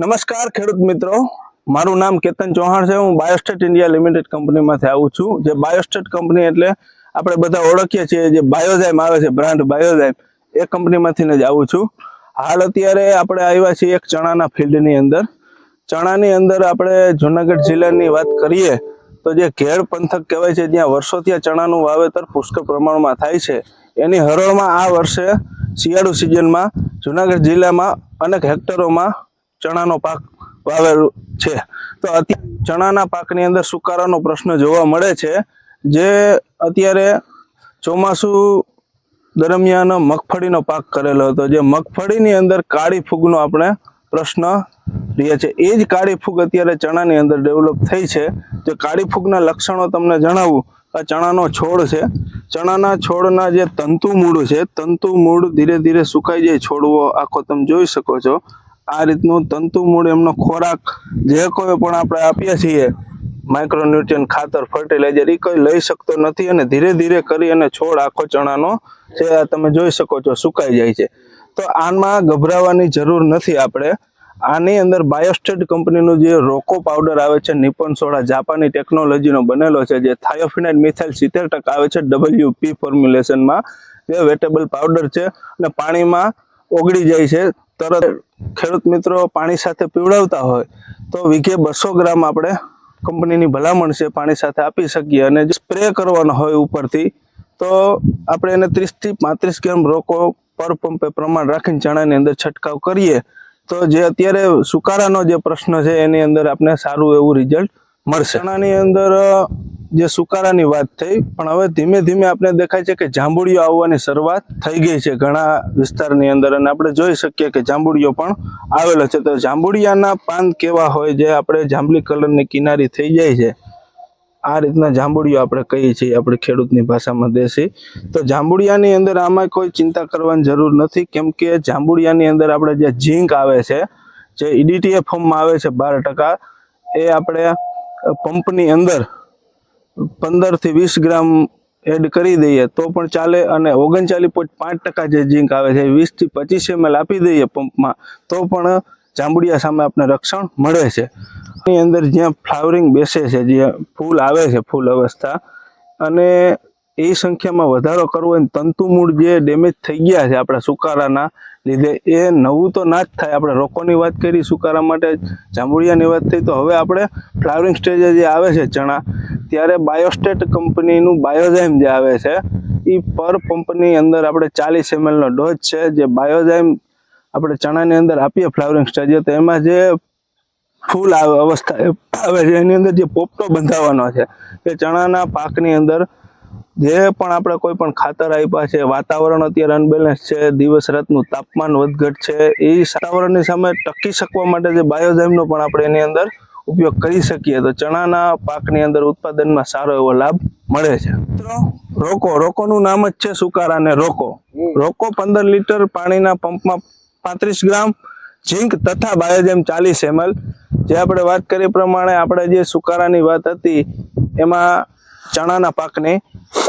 નમસ્કાર ખેડૂત મિત્રો. મારું નામ કેતન ચૌહાણ છે. હું બાયોસ્ટેટ ઇન્ડિયા લિમિટેડ કંપનીમાંથી આવું છું. જે બાયોસ્ટેટ કંપની એટલે આપણે બધા ઓળખીએ છીએ જે બાયોઝાઇમ આવે છે બ્રાન્ડ બાયોઝાઇમ એ કંપનીમાંથી જ આવું છું. હાલ અત્યારે આપણે આવ્યા છીએ એક ચણાના ફિલ્ડની અંદર. ચણાની અંદર આપણે જુનાગઢ જિલ્લાની વાત કરીએ તો જે ઘેડ પંથક કહેવાય છે, જ્યાં વર્ષોથી આ ચણાનું વાવેતર પુષ્કળ પ્રમાણમાં થાય છે. એની હરોળમાં આ વર્ષે શિયાળુ સિઝનમાં જુનાગઢ જિલ્લામાં અનેક હેક્ટરોમાં ચણાનો પાક વાવેલો છે. તો અત્યારે ચણાના પાકની અંદર સુકારાનો પ્રશ્ન જોવા મળે છે, જે અત્યારે ચોમાસું દરમિયાન મગફળીનો પાક કરેલો હતો, જે મગફળીની અંદર કાળી ફૂગનો આપણે પ્રશ્ન રહે છે એ જ કાળી ફૂગ અત્યારે ચણાની અંદર ડેવલપ થઈ છે. જે કાળી ફૂગના લક્ષણો તમને જણાવું, આ ચણાનો છોડ છે. ચણાના છોડના જે તંતુ મૂળ છે તંતુ મૂળ ધીરે ધીરે સુકાઈ જાય, છોડવો આખો તમે જોઈ શકો છો. આ રીતનું તંતુ મૂળ એમનો ખોરાક જે કોઈ પણ આપણે આપીએ છીએ માઇક્રોન્યુટ્રિયન ખાતર ફર્ટિલાઇઝર એ કંઈ લઈ શકતો નથી અને ધીરે ધીરે કરી અને છોડ આખો ચણાનો છે તમે જોઈ શકો છો સુકાઈ જાય છે. તો આમાં ગભરાવાની જરૂર નથી આપણે. આની અંદર બાયોસ્ટેટ કંપનીનું જે રોકો પાવડર આવે છે, નિપન સોડા, જાપાની ટેકનોલોજીનો બનેલો છે, જે થાયોફિનાઇડ મિથાઇલ સિત્તેર ટકા આવે છે ડબલ્યુ પી ફોર્મ્યુલેશનમાં જે વેટેબલ પાવડર છે અને પાણીમાં ઓગળી જાય છે. તરત ખેડૂત મિત્રો પાણી સાથે પીવડાવતા હોય તો વીઘે બસો ગ્રામ આપણે કંપનીની ભલામણ છે પાણી સાથે આપી શકીએ અને સ્પ્રે કરવાનો હોય ઉપરથી, તો આપણે એને ત્રીસથી પાંત્રીસ ગ્રામ રોકો પર પંપે પ્રમાણ રાખીને ચણાની અંદર છંટકાવ કરીએ. તો જે અત્યારે સુકારાનો જે પ્રશ્ન છે, એની અંદર આપણે સારું એવું રિઝલ્ટ મળશે. ચણાની અંદર જે સુકારાની વાત થઈ, પણ હવે ધીમે ધીમે આપણે દેખાય છે કે જાંબુડીઓ આવવાની શરૂઆત થઈ ગઈ છે ઘણા વિસ્તારની અંદર. અને આપણે જોઈ શકીએ કે જાંબુડીઓ પણ આવેલો છે. તો જાંબુડિયાના પાન કેવા હોય જે આપણે જાંબલી કલરની કિનારી થઈ જાય છે, આ રીતના જાંબુડિયો આપણે કહીએ છીએ, આપણે ખેડૂતની ભાષામાં દેશી. તો જાંબુડિયાની અંદર આમાં કોઈ ચિંતા કરવાની જરૂર નથી, કેમ કે જાંબુડિયાની અંદર આપણે જે ઝીંક આવે છે, જે ઈડીટીએ ફોર્મમાં આવે છે બાર ટકા, એ આપણે પંપની અંદર પંદરથી વીસ ગ્રામ એડ કરી દઈએ તો પણ ચાલે અને ઓગણચાલીસ પોઈન્ટ પાંચ ટકા જે ઝીંક આવે છે વીસથી પચીસ એમએલ આપી દઈએ પંપમાં, તો પણ જાંબુડિયા સામે આપણે રક્ષણ મળે છે. એની અંદર જ્યાં ફ્લાવરિંગ બેસે છે, જ્યાં ફૂલ આવે છે ફૂલ અવસ્થા, અને એ સંખ્યામાં વધારો કરવો હોય તંતુમૂળ તંતુ મૂળ જે ડેમેજ થઈ ગયા છે આપણા સુકારાના લીધે, એ નવું તો ના જ થાય. આપણે રોકોની વાત કરી, સુકારા માટે જાંબુડિયાની વાત થઈ, તો હવે આપણે ફ્લાવરિંગ સ્ટેજે જે આવે છે ચણા, ત્યારે બાયોસ્ટેટ કંપનીનું બાયોઝાઇમ જે આવે છે એ પર પંપની અંદર આપણે ચાલીસ એમએલનો ડોઝ છે. જે બાયોઝાઇમ આપણે ચણાની અંદર આપીએ ફ્લાવરિંગ સ્ટેજે તો એમાં જે ફૂલ આવે અવસ્થા, આવે છે, એની અંદર જે પોપટો બંધાવવાનો છે, એ ચણાના પાકની અંદર જે પણ આપણે કોઈ પણ ખાતર આપ્યા છે, વાતાવરણ અત્યારે અનબેલેન્સ છે, દિવસ રાતનું તાપમાન વધઘટ છે, એ વાતાવરણની સામે ટકી શકવા માટે જે બાયોઝાઇમનો પણ આપણે એની અંદર ઉપયોગ કરી શકીએ. તો ચણાના પાકની અંદર ઉત્પાદનમાં સારો એવો લાભ મળે છે. મિત્રો, રોકો. રોકોનું નામ જ છે સુકારાને રોકો. રોકો પંદર લીટર પાણીના પંપમાં પાંત્રીસ ગ્રામ, ઝીંક તથા બાયોજેમ ચાલીસ એમએલ. જે આપણે વાત કરી પ્રમાણે આપણે જે સુકારાની વાત હતી, એમાં ચણાના પાકને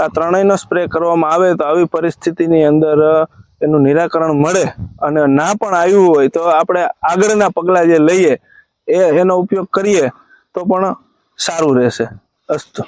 આ ત્રણેયનો સ્પ્રે કરવામાં આવે તો આવી પરિસ્થિતિની અંદર એનું નિરાકરણ મળે અને ના પણ આવ્યું હોય તો આપણે આગળના પગલાં જે લઈએ, એ, એનો ઉપયોગ કરીએ તો પણ સારું રહેશે. અસ્તુ.